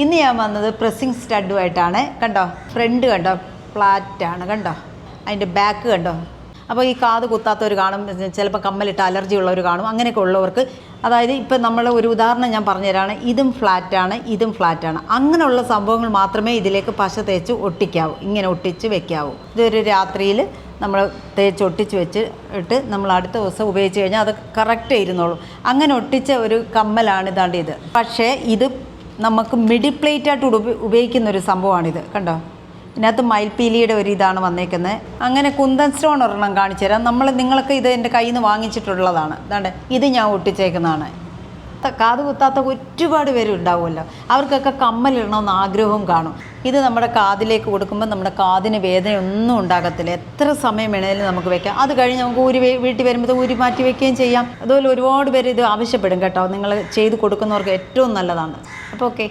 ഇന്ന് ഞാൻ വന്നത് പ്രസ്സിങ് സ്റ്റഡുമായിട്ടാണ് കണ്ടോ? ഫ്രണ്ട് കണ്ടോ? ഫ്ലാറ്റാണ് കണ്ടോ? അതിന്റെ ബാക്ക് കണ്ടോ? അപ്പോൾ ഈ കാത് കുത്താത്തവർ കാണും ചിലപ്പോൾ കമ്മലിട്ട് അലർജി ഉള്ളവർ കാണും അങ്ങനെയൊക്കെ ഉള്ളവർക്ക്. അതായത് ഇപ്പം നമ്മൾ ഒരു ഉദാഹരണം ഞാൻ പറഞ്ഞുതരാണ്. ഇതും ഫ്ലാറ്റാണ് ഇതും ഫ്ലാറ്റാണ് അങ്ങനെയുള്ള സംഭവങ്ങൾ മാത്രമേ ഇതിലേക്ക് പശ തേച്ച് ഒട്ടിക്കാവൂ. ഇങ്ങനെ ഒട്ടിച്ച് വെക്കാവൂ. ഇതൊരു രാത്രിയിൽ നമ്മൾ തേച്ച് ഒട്ടിച്ച് വെച്ച് ഇട്ട് നമ്മൾ അടുത്ത ദിവസം ഉപയോഗിച്ച് കഴിഞ്ഞാൽ അത് കറക്റ്റ് ഇരുന്നോളും അങ്ങനെ ഒട്ടിച്ച ഒരു കമ്മലാണ് ഇതാണ്ട് ഇത്. പക്ഷേ ഇത് നമുക്ക് മിഡിൽ പ്ലേറ്റ് ആയിട്ട് ഉപ- ഉപയോഗിക്കുന്ന ഒരു സംഭവമാണിത്. കണ്ടോ? ഇതിനകത്ത് മയിൽപ്പീലിയുടെ ഒരു ഇതാണ് വന്നേക്കുന്നത് അങ്ങനെ കുന്തൻ സ്റ്റോൺ ഒരെണ്ണം കാണിച്ചു തരാം. നമ്മൾ നിങ്ങൾക്ക് ഇത് എന്റെ കയ്യിൽ നിന്ന് വാങ്ങിച്ചിട്ടുള്ളതാണ്. അതാണ്ട് ഇത് ഞാൻ ഒട്ടിച്ചേക്കുന്നതാണ്. കാത് കുത്താത്ത ഒരുപാട് പേര് ഉണ്ടാവുമല്ലോ അവർക്കൊക്കെ കമ്മലിടണമെന്ന് ആഗ്രഹവും കാണും. ഇത് നമ്മുടെ കാതിലേക്ക് കൊടുക്കുമ്പോൾ നമ്മുടെ കാതിന് വേദനയൊന്നും ഉണ്ടാകത്തില്ല. എത്ര സമയം വേണേലും നമുക്ക് വെക്കാം. അത് കഴിഞ്ഞ് നമുക്ക് ഊരി വീട്ടിൽ വരുമ്പോൾ ഊരി മാറ്റി വെക്കുകയും ചെയ്യാം. അതുപോലെ ഒരുപാട് പേര് ഇത് ആവശ്യപ്പെടും കേട്ടോ. നിങ്ങൾ ചെയ്ത് കൊടുക്കുന്നവർക്ക് ഏറ്റവും നല്ലതാണ്. അപ്പോൾ ഓക്കെ